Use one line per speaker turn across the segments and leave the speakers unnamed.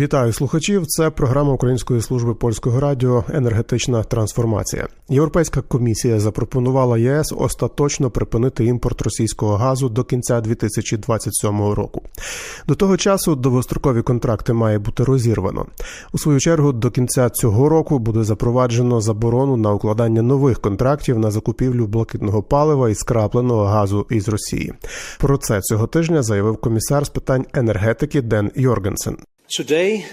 Вітаю слухачів. Це програма Української служби польського радіо Енергетична трансформація. Європейська комісія запропонувала ЄС остаточно припинити імпорт російського газу до кінця 2027 року. До того часу довгострокові контракти має бути розірвано. У свою чергу до кінця цього року буде запроваджено заборону на укладання нових контрактів на закупівлю блакитного палива і скрапленого газу із Росії. Про це цього тижня заявив комісар з питань енергетики Ден Йоргенсен.
Today,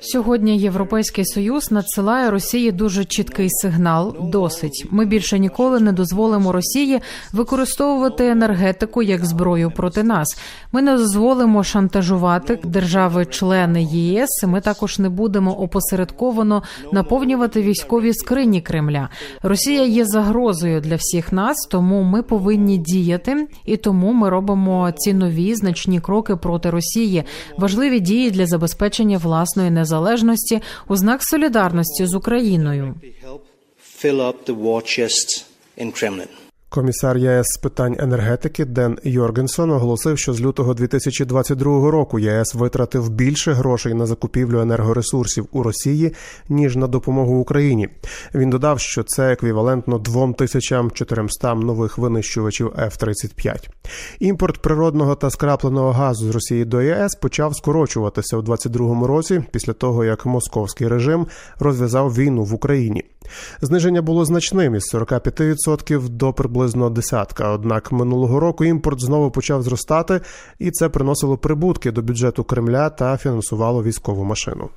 Сьогодні Європейський Союз надсилає Росії дуже чіткий сигнал. Досить. Ми більше ніколи не дозволимо Росії використовувати енергетику як зброю проти нас. Ми не дозволимо шантажувати держави-члени ЄС. Ми також не будемо опосередковано наповнювати військові скрині Кремля. Росія є загрозою для всіх нас, тому ми повинні діяти, і тому ми робимо ці нові значні кроки проти Росії. Важливі дії для забезпечення власної незалежності у знак солідарності з Україною.
Комісар ЄС з питань енергетики Ден Йоргенсон оголосив, що з лютого 2022 року ЄС витратив більше грошей на закупівлю енергоресурсів у Росії ніж на допомогу Україні. Він додав, що це еквівалентно 2400 нових винищувачів F-35. Імпорт природного та скрапленого газу з Росії до ЄС почав скорочуватися у 2022 році після того, як московський режим розв'язав війну в Україні. Зниження було значним із 45% до приблизно десятка. Однак минулого року імпорт знову почав зростати, і це приносило прибутки до бюджету Кремля та фінансувало військову машину.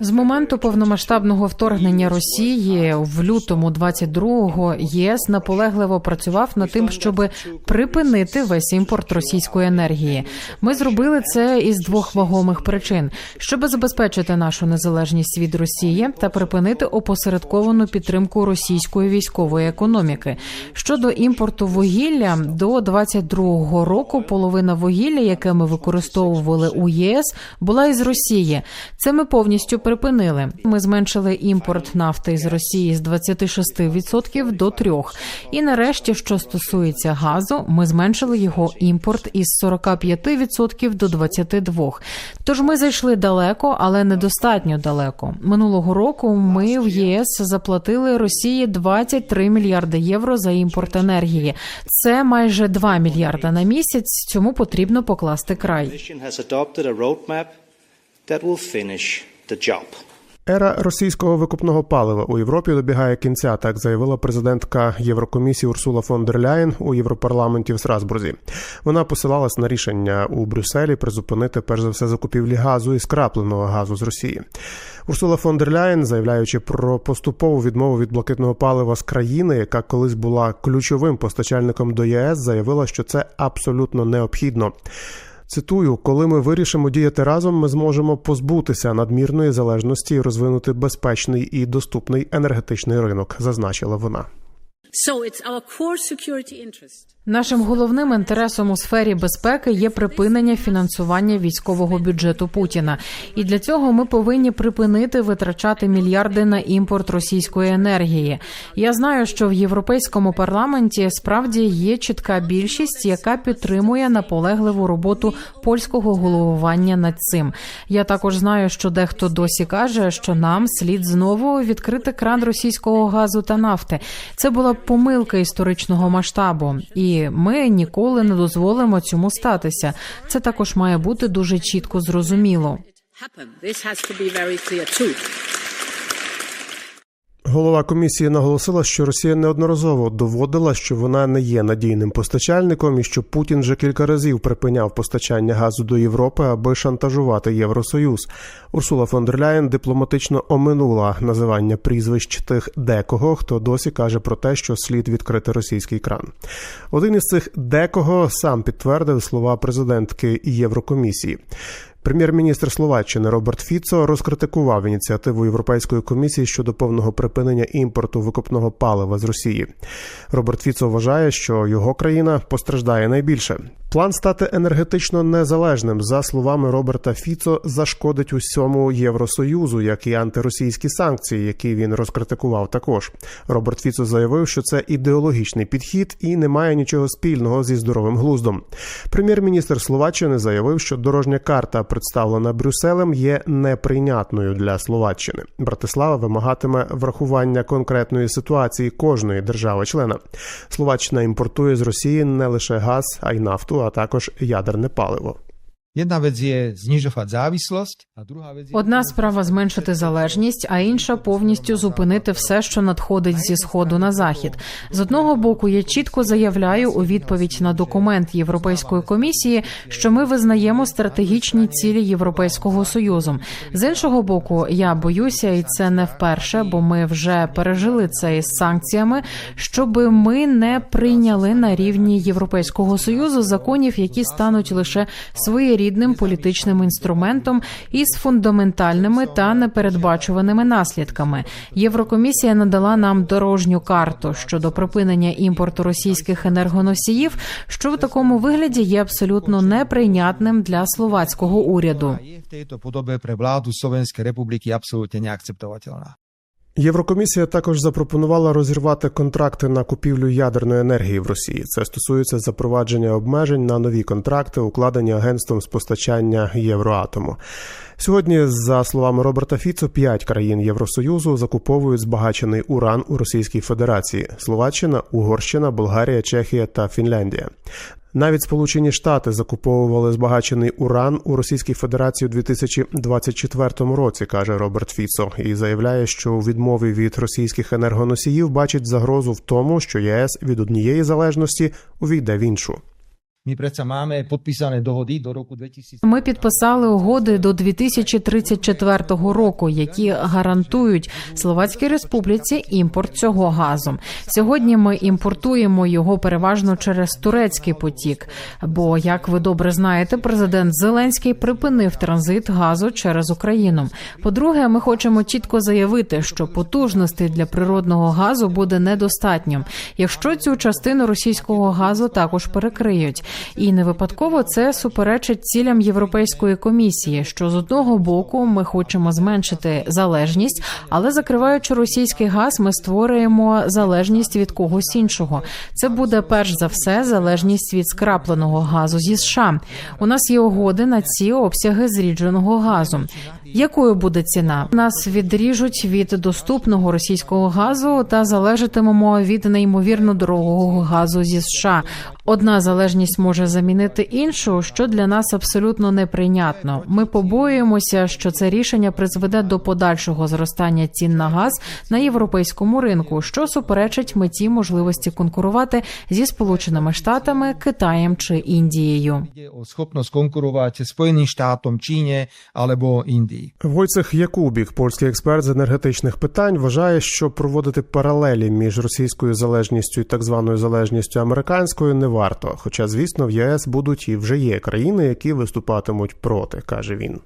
З моменту повномасштабного вторгнення Росії в лютому 22-го ЄС наполегливо працював над тим, щоб припинити весь імпорт російської енергії. Ми зробили це із двох вагомих причин: щоб забезпечити нашу незалежність від Росії та припинити опосередковану підтримку російської військової економіки. Щодо імпорту вугілля до 22-го року половина вугілля, яке ми використовували у ЄС, була із Росії. Це ми повністю припинили. Ми зменшили імпорт нафти з Росії з 26% до 3%. І нарешті, що стосується газу, ми зменшили його імпорт із 45% до 22%. Тож ми зайшли далеко, але недостатньо далеко. Минулого року ми в ЄС заплатили Росії 23 мільярди євро за імпорт енергії. Це майже 2 мільярда на місяць. Цьому потрібно покласти край.
Roadmap that will finish the job.
Ера російського викупного палива у Європі добігає кінця, так заявила президентка Єврокомісії Урсула фон дер Ляєн у Європарламенті в Страсбурзі. Вона посилалась на рішення у Брюсселі призупинити перш за все закупівлі газу і скрапленого газу з Росії. Урсула фон дер Ляєн, заявляючи про поступову відмову від блакитного палива з країни, яка колись була ключовим постачальником до ЄС, заявила, що це абсолютно необхідно. Цитую, коли ми вирішимо діяти разом, ми зможемо позбутися надмірної залежності і розвинути безпечний і доступний енергетичний ринок, зазначила вона.
So it's our core security interest.
Нашим головним інтересом у сфері безпеки є припинення фінансування військового бюджету Путіна, і для цього ми повинні припинити витрачати мільярди на імпорт російської енергії. Я знаю, що в європейському парламенті справді є чітка більшість, яка підтримує наполегливу роботу польського головування над цим. Я також знаю, що дехто досі каже, що нам слід знову відкрити кран російського газу та нафти. Це була помилка історичного масштабу, і ми ніколи не дозволимо цьому статися. Це також має бути дуже чітко зрозуміло.
Голова комісії наголосила, що Росія неодноразово доводила, що вона не є надійним постачальником і що Путін вже кілька разів припиняв постачання газу до Європи, аби шантажувати Євросоюз. Урсула фон дер Ляєн дипломатично оминула називання прізвищ тих декого, хто досі каже про те, що слід відкрити російський кран. Один із цих декого сам підтвердив слова президентки Єврокомісії. Прем'єр-міністр Словаччини Роберт Фіцо розкритикував ініціативу Європейської комісії щодо повного припинення імпорту викопного палива з Росії. Роберт Фіцо вважає, що його країна постраждає найбільше. План стати енергетично незалежним, за словами Роберта Фіцо, зашкодить усьому Євросоюзу, як і антиросійські санкції, які він розкритикував. Також Роберт Фіцо заявив, що це ідеологічний підхід і не має нічого спільного зі здоровим глуздом. Прем'єр-міністр Словаччини заявив, що дорожня карта, представлена Брюсселем, є неприйнятною для Словаччини. Братислава вимагатиме врахування конкретної ситуації кожної держави-члена. Словаччина імпортує з Росії не лише газ, а й нафту, а також ядерне паливо.
Одна справа зменшити залежність, а інша повністю зупинити все, що надходить зі сходу на захід. З одного боку, я чітко заявляю у відповідь на документ Європейської комісії, що ми визнаємо стратегічні цілі Європейського союзу. З іншого боку, я боюся, і це не вперше, бо ми вже пережили це із санкціями, щоб ми не прийняли на рівні Європейського союзу законів, які стануть лише своєрідним політичним інструментом із фундаментальними та непередбачуваними наслідками. Єврокомісія надала нам дорожню карту щодо припинення імпорту російських енергоносіїв, що в такому вигляді є абсолютно неприйнятним для словацького уряду.
v tejto podobe pre vládu Slovenskej republiky absolútne neakceptovateľná.
Єврокомісія також запропонувала розірвати контракти на купівлю ядерної енергії в Росії. Це стосується запровадження обмежень на нові контракти, укладені агентством з постачання Євроатому. Сьогодні, за словами Роберта Фіцо, п'ять країн Євросоюзу закуповують збагачений уран у Російській Федерації: Словаччина, Угорщина, Болгарія, Чехія та Фінляндія. Навіть Сполучені Штати закуповували збагачений уран у Російській Федерації у 2024 році, каже Роберт Фіцо, і заявляє, що у відмові від російських енергоносіїв бачить загрозу в тому, що ЄС від однієї залежності увійде в іншу.
My predsa máme podpísané dohody do roku 2000.
Ми підписали угоди до 2034 року, які гарантують Словацькій республіці імпорт цього газу. Сьогодні ми імпортуємо його переважно через турецький потік. Бо, як ви добре знаєте, президент Зеленський припинив транзит газу через Україну. По-друге, ми хочемо чітко заявити, що потужностей для природного газу буде недостатньо, якщо цю частину російського газу також перекриють. І не випадково це суперечить цілям Європейської комісії, що з одного боку ми хочемо зменшити залежність, але закриваючи російський газ, ми створюємо залежність від когось іншого. Це буде перш за все залежність від скрапленого газу зі США. У нас є угоди на ці обсяги зрідженого газу. Якою буде ціна? Нас відріжуть від доступного російського газу та залежатимемо від неймовірно дорогого газу зі США. Одна залежність може замінити іншу, що для нас абсолютно неприйнятно. Ми побоюємося, що це рішення призведе до подальшого зростання цін на газ на європейському ринку, що суперечить меті можливості конкурувати зі Сполученими Штатами, Китаєм чи Індією.
Ide o schopnosť konkurovať Spojeným štátom, Číne Indii.
Войцех Якубік, польський експерт з енергетичних питань, вважає, що проводити паралелі між російською залежністю і так званою залежністю американською не варто. Хоча, звісно, в ЄС будуть і вже є країни, які виступатимуть проти, каже він.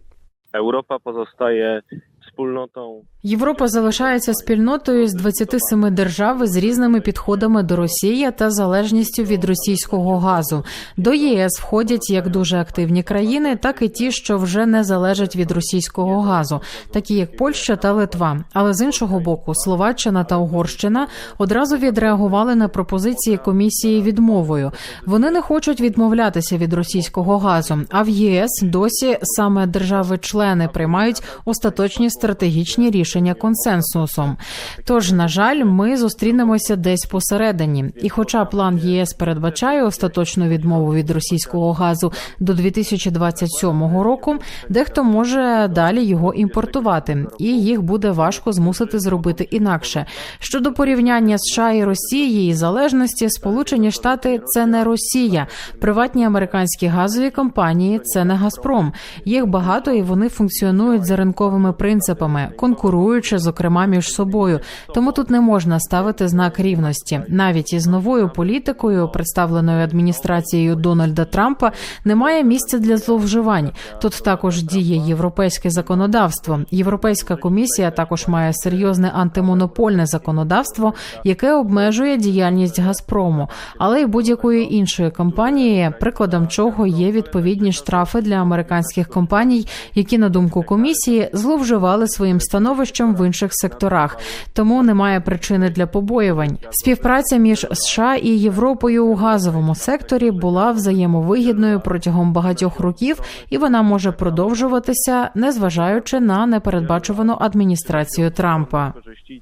Європа pozostaje wspólnotą
Європа залишається спільнотою з 27 держав з різними підходами до Росії та залежністю від російського газу. До ЄС входять як дуже активні країни, так і ті, що вже не залежать від російського газу, такі як Польща та Литва. Але з іншого боку, Словаччина та Угорщина одразу відреагували на пропозиції комісії відмовою. Вони не хочуть відмовлятися від російського газу. А в ЄС досі саме держави-члени приймають остаточні стратегічні рішення консенсусом. Тож, на жаль, ми зустрінемося десь посередині. І, хоча план ЄС передбачає остаточну відмову від російського газу до 2027 року, дехто може далі його імпортувати, і їх буде важко змусити зробити інакше. Щодо порівняння США і Росії і залежності, Сполучені Штати це не Росія. Приватні американські газові компанії це не Газпром. Їх багато і вони функціонують за ринковими принципами. Принципами, конкуруючи, зокрема між собою. Тому тут не можна ставити знак рівності. Навіть із новою політикою, представленою адміністрацією Дональда Трампа, немає місця для зловживань. Тут також діє європейське законодавство. Європейська комісія також має серйозне антимонопольне законодавство, яке обмежує діяльність Газпрому, але й будь-якої іншої компанії, прикладом чого є відповідні штрафи для американських компаній, які на думку комісії зловживали своїм становищем в інших секторах. Тому немає причини для побоювань. Співпраця між США і Європою у газовому секторі була взаємовигідною протягом багатьох років, і вона може продовжуватися, незважаючи на непередбачувану адміністрацію Трампа.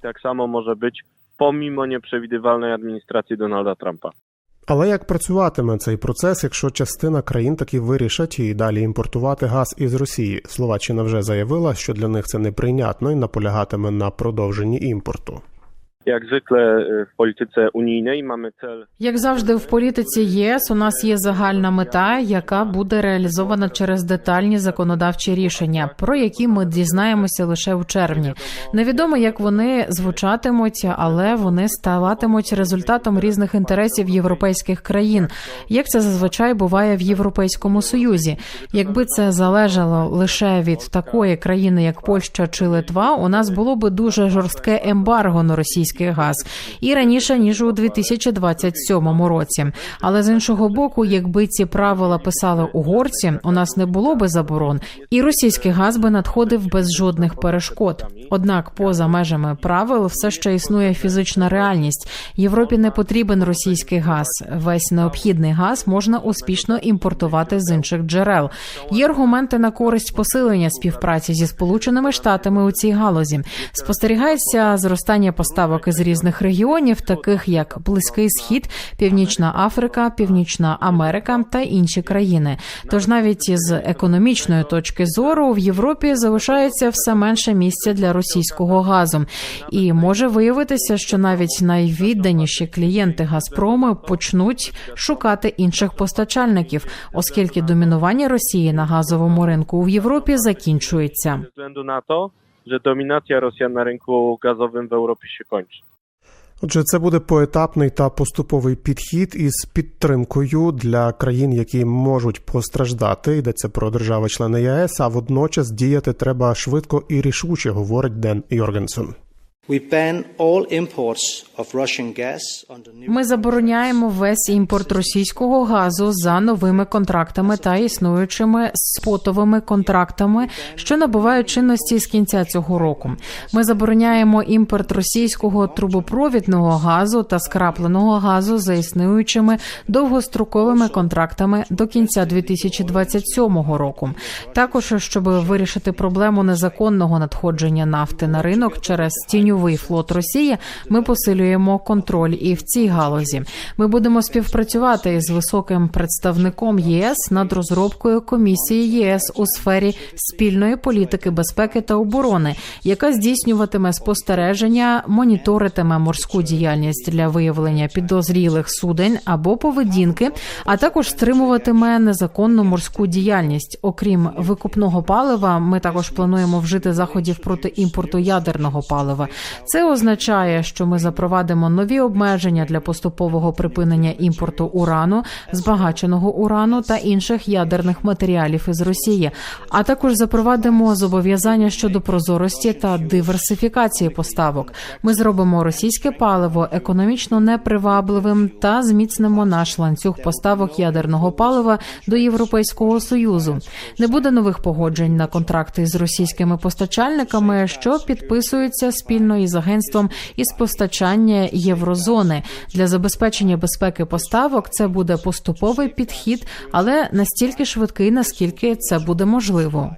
tak samo może być pomimo nieprzewidywalnej administracji Donalda Trumpa.
Але як працюватиме цей процес, якщо частина країн таки вирішать і далі імпортувати газ із Росії? Словаччина вже заявила, що для них це неприйнятно і наполягатиме на продовженні імпорту.
Jak zwykle w polityce unijnej mamy cel
Як завжди, в політиці ЄС у нас є загальна мета, яка буде реалізована через детальні законодавчі рішення, про які ми дізнаємося лише в червні. Невідомо, як вони звучатимуть, але вони ставатимуть результатом різних інтересів європейських країн, як це зазвичай буває в Європейському Союзі. Якби це залежало лише від такої країни, як Польща чи Литва, у нас було би дуже жорстке ембарго на російський газ і раніше ніж у 2027 році. Але з іншого боку, якби ці правила писали угорці, у нас не було би заборон, і російський газ би надходив без жодних перешкод. Однак, поза межами правил все ще існує фізична реальність. Європі не потрібен російський газ. Весь необхідний газ можна успішно імпортувати з інших джерел. Є аргументи на користь посилення співпраці зі сполученими штатами у цій галузі. Спостерігається зростання поставок із різних регіонів, таких як Близький Схід, Північна Африка, Північна Америка та інші країни. Тож навіть із економічної точки зору в Європі залишається все менше місця для російського газу, і може виявитися, що навіть найвідданіші клієнти Газпрому почнуть шукати інших постачальників, оскільки домінування Росії на газовому ринку в Європі закінчується.
Że dominacja Rosjan na rynku gazowym w Europie się kończy.
Отже, це буде поетапний та поступовий підхід із підтримкою для країн, які можуть постраждати. Йдеться про держави-члени ЄС, а водночас діяти треба швидко і рішуче, говорить Ден Йоргенсон.
Ми забороняємо весь імпорт російського газу за новими контрактами та існуючими спотовими контрактами, що набувають чинності з кінця цього року. Ми забороняємо імпорт російського трубопровідного газу та скрапленого газу за існуючими довгостроковими контрактами до кінця 2027 року. Також щоб вирішити проблему незаконного надходження нафти на ринок через тіньовий флот Росії, ми посилюємо контроль і в цій галузі. Ми будемо співпрацювати із високим представником ЄС над розробкою комісії ЄС у сфері спільної політики безпеки та оборони, яка здійснюватиме спостереження, моніторитиме морську діяльність для виявлення підозрілих судень або поведінки, а також стримуватиме незаконну морську діяльність. Окрім викупного палива, ми також плануємо вжити заходів проти імпорту ядерного палива. Це означає, що ми запровадимо нові обмеження для поступового припинення імпорту урану, збагаченого урану та інших ядерних матеріалів із Росії, а також запровадимо зобов'язання щодо прозорості та диверсифікації поставок. Ми зробимо російське паливо економічно непривабливим та зміцнимо наш ланцюг поставок ядерного палива до Європейського союзу. Не буде нових погоджень на контракти з російськими постачальниками, що підписуються спільно із агентством із постачання єврозони для забезпечення безпеки поставок. Це буде поступовий підхід, але настільки швидкий, наскільки це буде можливо.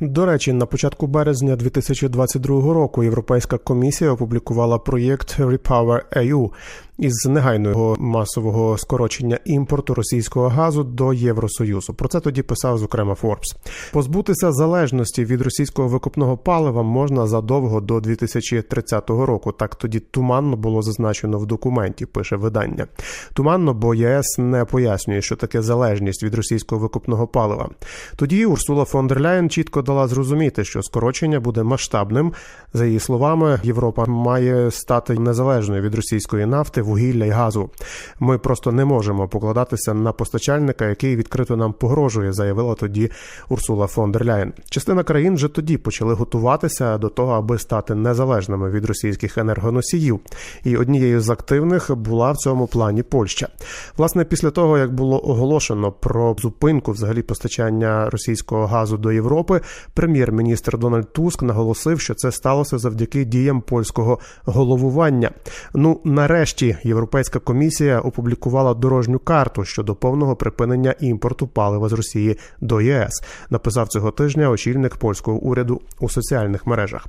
До речі, на початку березня 2022 року Європейська комісія опублікувала проєкт Repower EU. Із негайного масового скорочення імпорту російського газу до Євросоюзу. Про це тоді писав зокрема Форбс. Позбутися залежності від російського викопного палива можна задовго до 2030 року. Так тоді туманно було зазначено в документі. Пише видання. Туманно, бо ЄС не пояснює, що таке залежність від російського викопного палива. Тоді Урсула фон дер Ляєн чітко дала зрозуміти, що скорочення буде масштабним. За її словами, Європа має стати незалежною від російської нафти, вугілля й газу. Ми просто не можемо покладатися на постачальника, який відкрито нам погрожує, заявила тоді Урсула фон дер Ляєн. Частина країн вже тоді почали готуватися до того, аби стати незалежними від російських енергоносіїв. І однією з активних була в цьому плані Польща. Власне, після того як було оголошено про зупинку взагалі постачання російського газу до Європи, прем'єр-міністр Дональд Туск наголосив, що це сталося завдяки діям польського головування. Ну нарешті Європейська комісія опублікувала дорожню карту щодо повного припинення імпорту палива з Росії до ЄС. Написав цього тижня очільник польського уряду у соціальних мережах.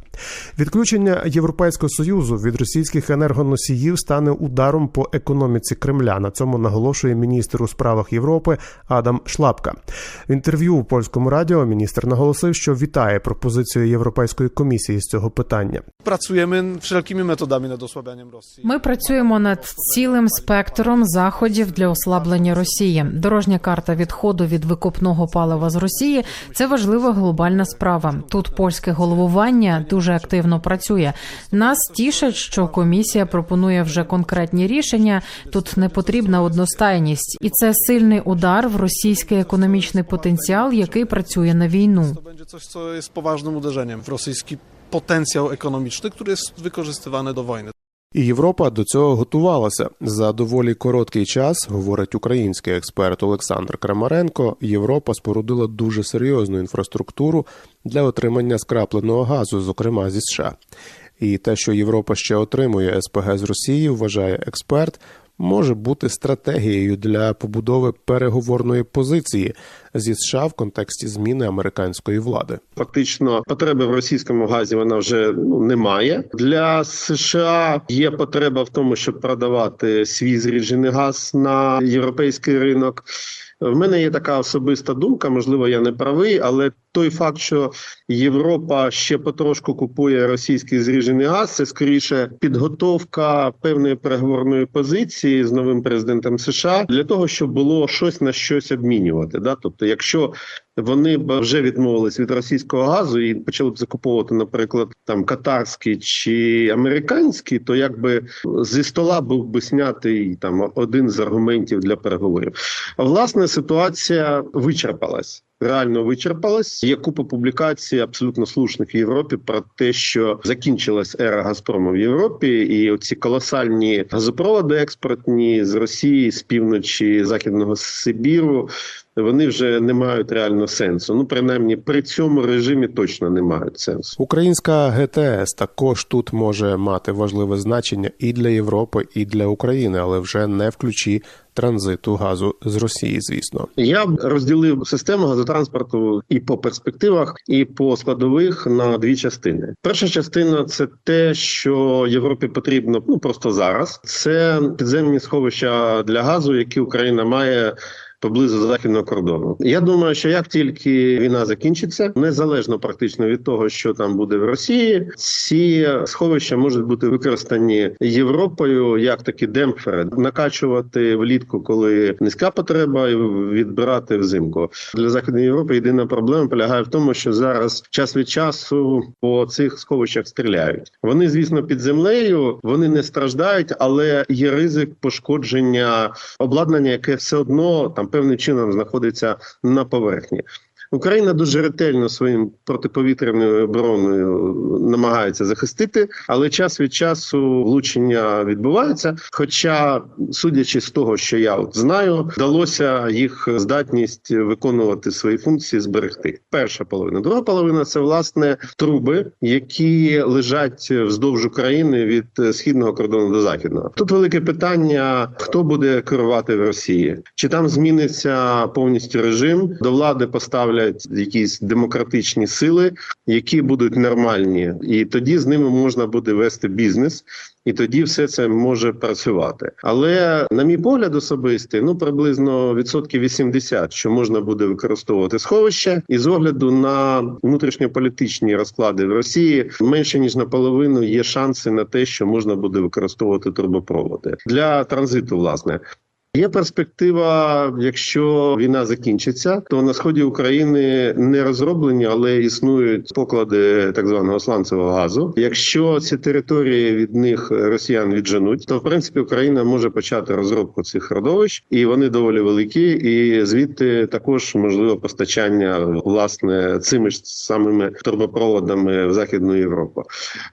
Відключення Європейського союзу від російських енергоносіїв стане ударом по економіці Кремля. На цьому наголошує міністр у справах Європи Адам Шлапка. В інтерв'ю у польському радіо міністр наголосив, що вітає пропозицію Європейської комісії з цього питання.
Pracujemy wszelkimi metodami nad osłabianiem Rosji.
Ми працюємо над цілим спектром заходів для ослаблення Росії. Дорожня карта відходу від викопного палива з Росії це важлива глобальна справа. Тут польське головування дуже активно працює. Нас тішить, що комісія пропонує вже конкретні рішення. Тут не потрібна одностайність, і це сильний удар в російський економічний потенціал, який працює на війну.
Co jest poważnym uderzeniem w rosyjski potencjał ekonomiczny, który jest wykorzystywany do wojny.
І Європа до цього готувалася за доволі короткий час, говорить український експерт Олександр Крамаренко. Європа спорудила дуже серйозну інфраструктуру для отримання скрапленого газу, зокрема зі США. І те, що Європа ще отримує СПГ з Росії, вважає експерт, може бути стратегією для побудови переговорної позиції зі США в контексті зміни американської влади.
Фактично потреби в російському газі вона вже ну, немає. Для США є потреба в тому, щоб продавати свій зріджений газ на європейський ринок. В мене є така особиста думка, можливо, я не правий, але той факт, що Європа ще потрошку купує російський зріжений газ, це скоріше підготовка певної переговорної позиції з новим президентом США для того, щоб було щось на щось обмінювати. Да? Тобто, якщо вони б вже відмовились від російського газу і почали б закуповувати, наприклад, там катарський чи американський, то якби зі стола був би снятий там один з аргументів для переговорів. Власне ситуація вичерпалась. Реально вичерпалась. Є купа публікацій абсолютно слушних в Європі про те, що закінчилась ера Газпрому в Європі, і оці колосальні газопроводи експортні з Росії, з півночі Західного Сибіру. Вони вже не мають реально сенсу. Ну, принаймні, при цьому режимі точно не мають сенсу.
Українська ГТС також тут може мати важливе значення і для Європи, і для України, але вже не в ключі транзиту газу з Росії, звісно.
Я б розділив систему газотранспорту і по перспективах, і по складових на дві частини. Перша частина це те, що Європі потрібно ну просто зараз. Це підземні сховища для газу, які Україна має. Поблизу західного кордону. Я думаю, що як тільки війна закінчиться, незалежно практично від того, що там буде в Росії, ці сховища можуть бути використані Європою як такі демпфери, накачувати влітку, коли низька потреба, і відбирати взимку. Для західної Європи єдина проблема полягає в тому, що зараз час від часу по цих сховищах стріляють. Вони, звісно, під землею вони не страждають, але є ризик пошкодження обладнання, яке все одно там певним чином знаходиться на поверхні. Україна дуже ретельно своїм протиповітряною обороною намагається захистити, але час від часу влучення відбуваються. Хоча, судячи з того, що я от знаю, вдалося їх здатність виконувати свої функції зберегти. Перша половина, друга половина це власне труби, які лежать вздовж України від східного кордону до західного. Тут велике питання: хто буде керувати в Росії? Чи там зміниться повністю режим? До влади поставлять вибирають якісь демократичні сили, які будуть нормальні, і тоді з ними можна буде вести бізнес. І тоді все це може працювати. Але на мій погляд особистий, ну приблизно відсотків 80, що можна буде використовувати сховища, і з огляду на внутрішньополітичні розклади в Росії менше ніж наполовину є шанси на те, що можна буде використовувати трубопроводи для транзиту. Власне Є перспектива, якщо війна закінчиться, то на сході України не розроблені, але існують поклади так званого сланцевого газу. Якщо ці території від них росіян відженуть, то в принципі Україна може почати розробку цих родовищ, і вони доволі великі. І звідти також можливо постачання власне цими ж самими трубопроводами в Західну Європу.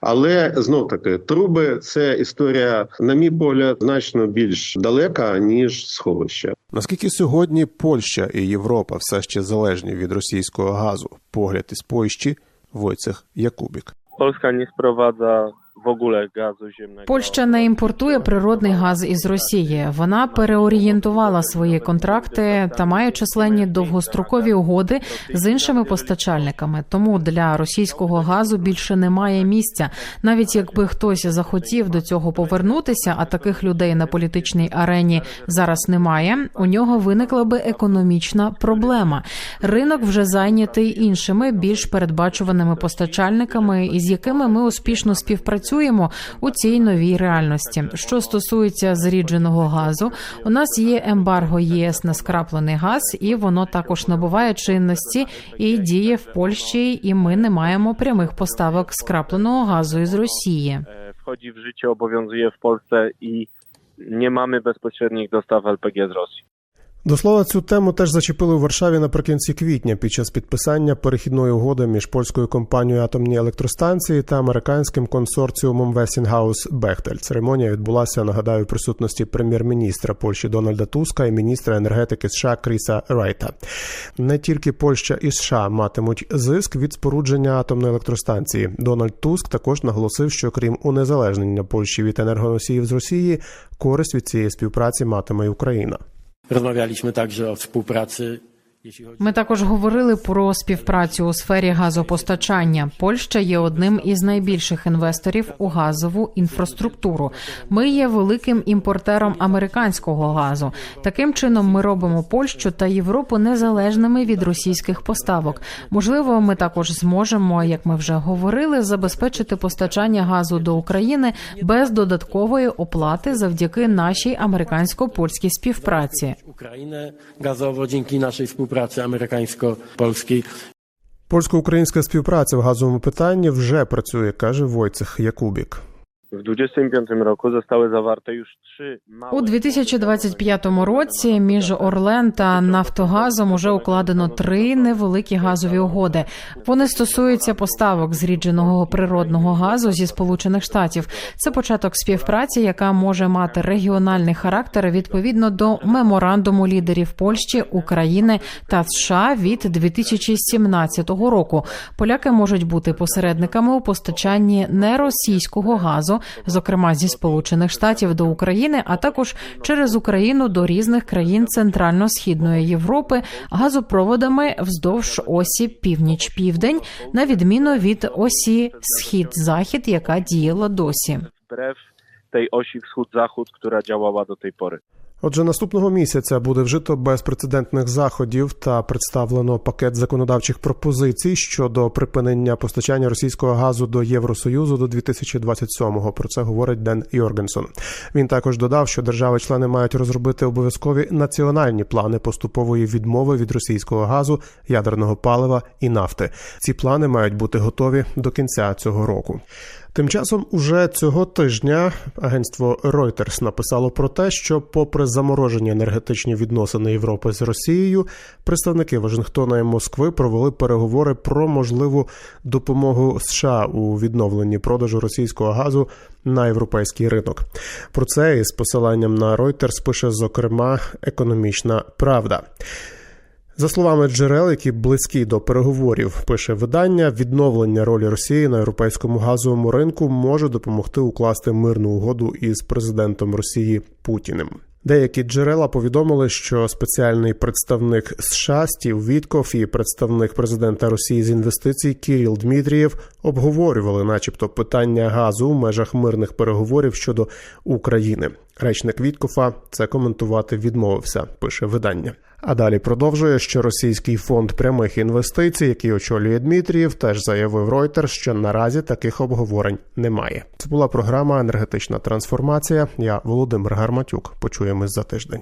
Але знов таки труби це історія, на мій погляд, значно більш далека ніж сховище.
Наскільки сьогодні Польща і Європа все ще залежні від російського газу? Погляд із Польщі Войцех Якубік.
Polska nie sprowadza w ogóle gazu ziemnego.
Польща не імпортує природний газ із Росії. Вона переорієнтувала свої контракти та має численні довгострокові угоди з іншими постачальниками. Тому для російського газу більше немає місця. Навіть якби хтось захотів до цього повернутися, а таких людей на політичній арені зараз немає. У нього виникла би економічна проблема. Ринок вже зайнятий іншими більш передбачуваними постачальниками, із якими ми успішно співпрацюємо у цій новій реальності. Що стосується зрідженого газу, у нас є ембарго ЄС на скраплений газ, і воно також набуває чинності і діє в Польщі. І ми не маємо прямих поставок скрапленого газу із Росії.
E, Wchodzi w życie, obowiązuje w Polsce i nie mamy bezpośrednich dostaw LPG z Rosji.
До слова, цю тему теж зачепили у Варшаві наприкінці квітня під час підписання перехідної угоди між польською компанією атомні електростанції та американським консорціумом Westinghouse Bechtel. Церемонія відбулася, нагадаю, в присутності прем'єр-міністра Польщі Дональда Туска і міністра енергетики США Кріса Райта. Не тільки Польща і США матимуть зиск від спорудження атомної електростанції. Дональд Туск також наголосив, що крім унезалежнення Польщі від енергоносіїв з Росії, користь від цієї співпраці матиме й Україна.
Rozmawialiśmy także o współpracy,
Ми також говорили про співпрацю у сфері газопостачання. Польща є одним із найбільших інвесторів у газову інфраструктуру. Ми є великим імпортером американського газу. Таким чином, ми робимо Польщу та Європу незалежними від російських поставок. Можливо, ми також зможемо, як ми вже говорили, забезпечити постачання газу до України без додаткової оплати завдяки нашій американсько-польській співпраці.
Ukrainę gazowo dzięki naszej współpracy amerykańsko-polskiej.
Польсько-українська співпраця в газовому питанні вже працює, каже Войцех Якубік.
W 2025 roku zostały zawarte już trzy małe...
У 2025 році між Орлен та Нафтогазом уже укладено три невеликі газові угоди. Вони стосуються поставок зрідженого природного газу зі Сполучених Штатів. Це початок співпраці, яка може мати регіональний характер відповідно до меморандуму лідерів Польщі, України та США від 2017 року. Поляки можуть бути посередниками у постачанні неросійського газу, зокрема зі Сполучених Штатів до України, а також через Україну до різних країн Центрально-східної Європи газопроводами вздовж осі північ-південь, на відміну від осі схід-захід, яка діяла досі.
Wbrew tej osi wschód-zachód, która до do пори.
Отже, наступного місяця буде вжито безпрецедентних заходів та представлено пакет законодавчих пропозицій щодо припинення постачання російського газу до Євросоюзу до 2027-го. Про це говорить Ден Йоргенсон. Він також додав, що держави-члени мають розробити обов'язкові національні плани поступової відмови від російського газу, ядерного палива і нафти. Ці плани мають бути готові до кінця цього року. Тим часом, уже цього тижня агентство Reuters написало про те, що, попри заморожені енергетичні відносини Європи з Росією, представники Вашингтона і Москви провели переговори про можливу допомогу США у відновленні продажу російського газу на європейський ринок. Про це із посиланням на Reuters пише зокрема економічна правда. За словами джерел, які близькі до переговорів, пише видання, відновлення ролі Росії на європейському газовому ринку може допомогти укласти мирну угоду із президентом Росії Путіним. Деякі джерела повідомили, що спеціальний представник США Стів Вітков і представник президента Росії з інвестицій Кіріл Дмитрієв обговорювали, начебто, питання газу в межах мирних переговорів щодо України. Речник Віткофа це коментувати відмовився, пише видання. А далі продовжує, що російський фонд прямих інвестицій, який очолює Дмитрієв, теж заявив Reuters, що наразі таких обговорень немає. Це була програма енергетична трансформація. Я Володимир Гарматюк. Почуємось за тиждень.